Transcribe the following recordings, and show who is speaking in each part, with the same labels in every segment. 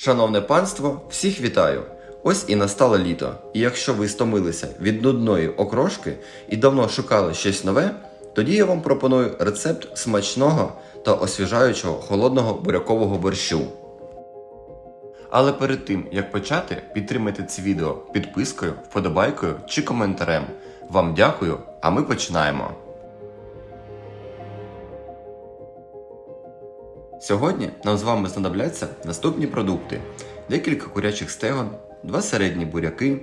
Speaker 1: Шановне панство, всіх вітаю! Ось і настало літо. І якщо ви стомилися від нудної окрошки і давно шукали щось нове, тоді я вам пропоную рецепт смачного та освіжаючого холодного бурякового борщу. Але перед тим як почати, підтримайте це відео підпискою, вподобайкою чи коментарем. Вам дякую, а ми починаємо. Сьогодні нам з вами знадобляться наступні продукти: декілька курячих стегон, два середні буряки,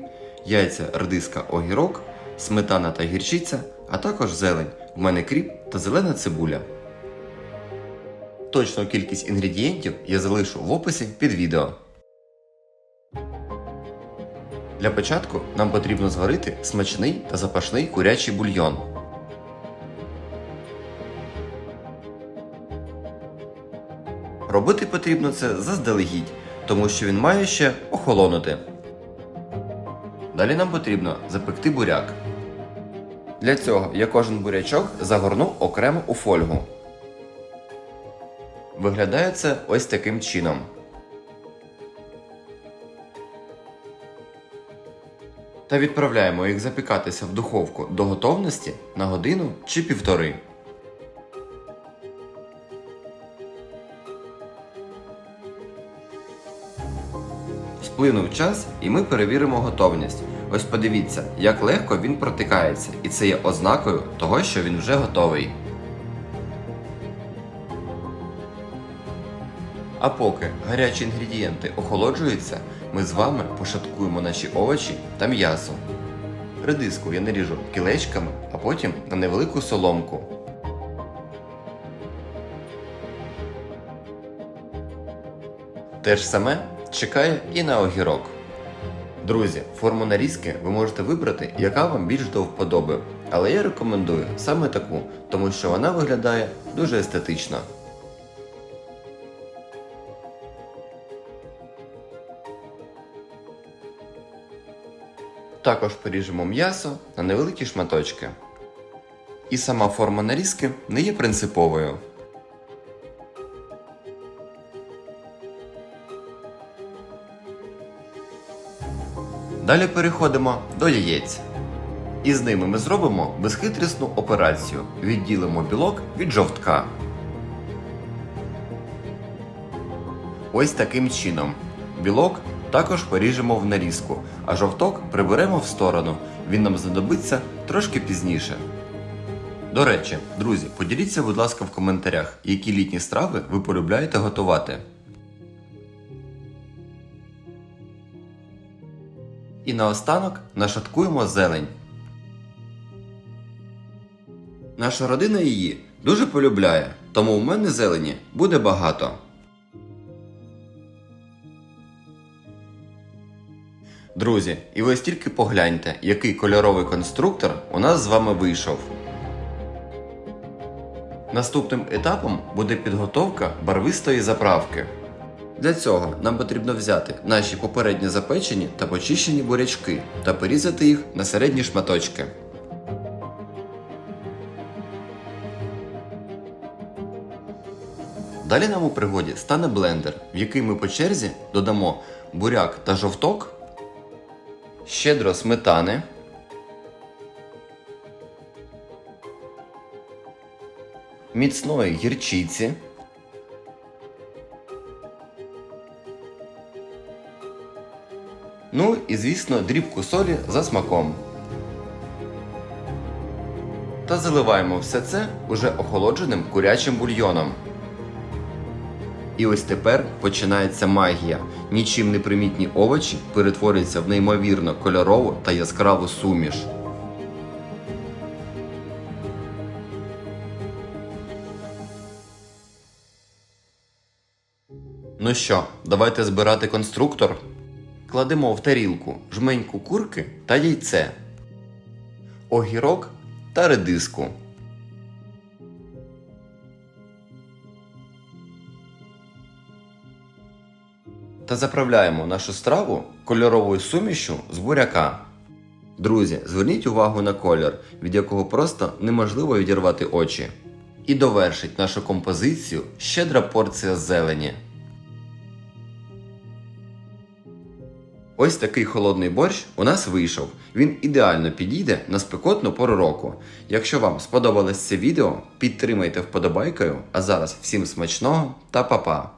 Speaker 1: яйця, редиска, огірок, сметана та гірчиця, а також зелень. В мене кріп та зелена цибуля. Точну кількість інгредієнтів я залишу в описі під відео. Для початку нам потрібно зварити смачний та запашний курячий бульйон. Робити потрібно це заздалегідь, тому що він має ще охолонути. Далі нам потрібно запекти буряк. Для цього я кожен бурячок загорну окремо у фольгу. Виглядає це ось таким чином. Та відправляємо їх запікатися в духовку до готовності на годину чи півтори. Сплинув час, і ми перевіримо готовність. Ось подивіться, як легко він протикається, і це є ознакою того, що він вже готовий. А поки гарячі інгредієнти охолоджуються, ми з вами пошаткуємо наші овочі та м'ясо. Редиску я наріжу кілечками, а потім на невелику соломку. Те ж саме чекає і на огірок. Друзі, форму нарізки ви можете вибрати, яка вам більш до вподоби. Але я рекомендую саме таку, тому що вона виглядає дуже естетично. Також поріжемо м'ясо на невеликі шматочки. І сама форма нарізки не є принциповою. Далі переходимо до яєць. І з ними ми зробимо безхитрісну операцію. Відділимо білок від жовтка. Ось таким чином. Білок також поріжемо в нарізку, а жовток приберемо в сторону. Він нам знадобиться трошки пізніше. До речі, друзі, поділіться, будь ласка, в коментарях, які літні страви ви полюбляєте готувати. І наостанок нашаткуємо зелень. Наша родина її дуже полюбляє, тому у мене зелені буде багато. Друзі, і ви тільки погляньте, який кольоровий конструктор у нас з вами вийшов. Наступним етапом буде підготовка барвистої заправки. Для цього нам потрібно взяти наші попередньо запечені та почищені бурячки та порізати їх на середні шматочки. Далі нам у пригоді стане блендер, в який ми по черзі додамо буряк та жовток, щедро сметани, міцної гірчиці. Ну і звісно дрібку солі за смаком. Та заливаємо все це уже охолодженим курячим бульйоном. І ось тепер починається магія. Нічим не примітні овочі перетворюються в неймовірно кольорову та яскраву суміш. Ну що, давайте збирати конструктор. Кладемо в тарілку жменьку курки та яйце, огірок та редиску. Та заправляємо нашу страву кольоровою сумішю з буряка. Друзі, зверніть увагу на колір, від якого просто неможливо відірвати очі. І довершить нашу композицію щедра порція зелені. Ось такий холодний борщ у нас вийшов. Він ідеально підійде на спекотну пору року. Якщо вам сподобалось це відео, підтримайте вподобайкою. А зараз всім смачного та па-па!